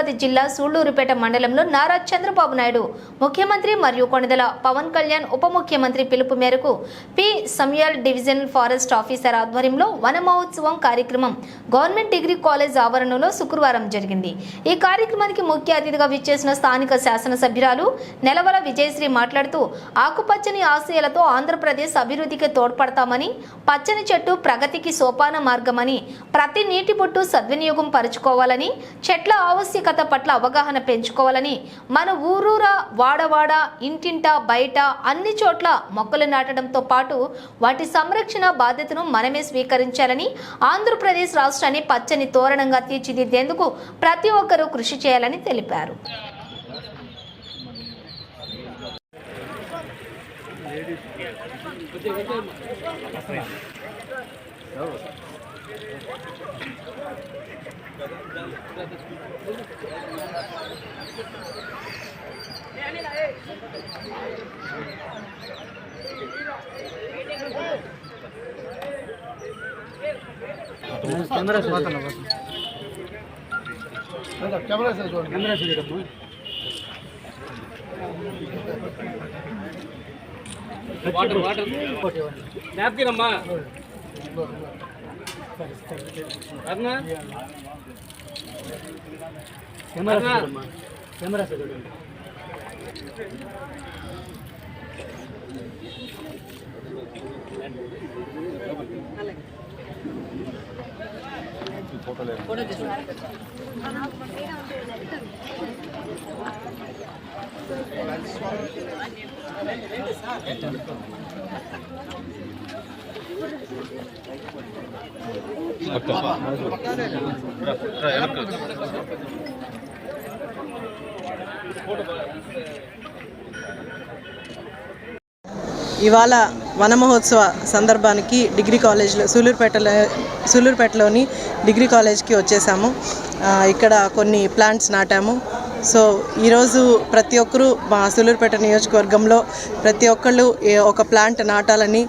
తిరుపతి జిల్లా సూళ్ళూరుపేట మండలంలో నారా చంద్రబాబు నాయుడు ముఖ్యమంత్రి మరియు కొణిదల పవన్ కళ్యాణ్ ఉప ముఖ్యమంత్రి పిలుపు మేరకు P. Samuel division forest officer ఆధ్వర్యంలో వన మహోత్సవం కార్యక్రమం గవర్నమెంట్ డిగ్రీ కాలేజ్ ఆవరణలో శుక్రవారం జరిగింది. ఈ కార్యక్రమానికి ముఖ్య అతిథిగా విచ్చేసిన స్థానిక శాసనసభ్యురాలు నెలవల విజయశ్రీ మాట్లాడుతూ ఆకుపచ్చని ఆశయాలతో ఆంధ్రప్రదేశ్ అభివృద్ధికి తోడ్పడతామని పచ్చని చెట్టు ప్రగతికి సోపాన మార్గమని ప్రతి నీటి బొట్టు సద్వినియోగం పరుచుకోవాలని చెట్ల ఆవశ్యక ఆవశ్యకత పట్ల అవగాహన పెంచుకోవాలని మన ఊరూరా వాడవాడ ఇంటింట బయట అన్ని చోట్ల మొక్కలు నాటడంతో పాటు వాటి సంరక్షణ బాధ్యతను మనమే స్వీకరించాలని ఆంధ్రప్రదేశ్ రాష్ట్రాన్ని పచ్చని తోరణంగా తీర్చిదిద్దేందుకు ప్రతి ఒక్కరూ కృషి చేయాలని తెలిపారు. कैमरा से बताना बस। कैमरा से जोड़ कैमरा से देखो वाटर वाटर नैपकिन अम्मा కెమెరా సార్ చూడండి ఇవాళ వన మహోత్సవ సందర్భానికి డిగ్రీ కాలేజ్లో సూలూరుపేటలో సూలూరుపేటలోని డిగ్రీ కాలేజ్కి వచ్చేసాము. ఇక్కడ కొన్ని ప్లాంట్స్ నాటాము. సో ఈరోజు ప్రతి ఒక్కరూ మా సూలూరుపేట నియోజకవర్గంలో ప్రతి ఒక్కళ్ళు ఏ- ఒక ప్లాంట్ నాటాలని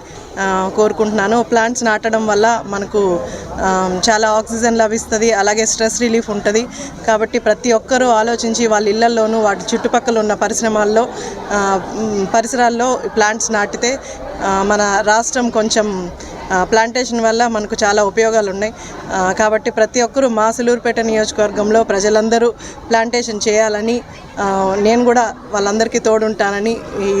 కోరుకుంటున్నాను. ప్లాంట్స్ నాటడం వల్ల మనకు చాలా ఆక్సిజన్ లభిస్తుంది అలాగే స్ట్రెస్ రిలీఫ్ ఉంటుంది. కాబట్టి ప్రతి ఒక్కరూ ఆలోచించి వాళ్ళ ఇళ్ళలోనూ వాటి చుట్టుపక్కల ఉన్న పరిశ్రమాల్లో పరిసరాల్లో ప్లాంట్స్ నాటితే మన రాష్ట్రం కొంచెం ప్లాంటేషన్ వల్ల మనకు చాలా ఉపయోగాలు ఉన్నాయి కాబట్టి ప్రతి ఒక్కరూ మా సులూరుపేట నియోజకవర్గంలో ప్రజలందరూ ప్లాంటేషన్ చేయాలని నేను కూడా వాళ్ళందరికీ తోడుంటానని ఈ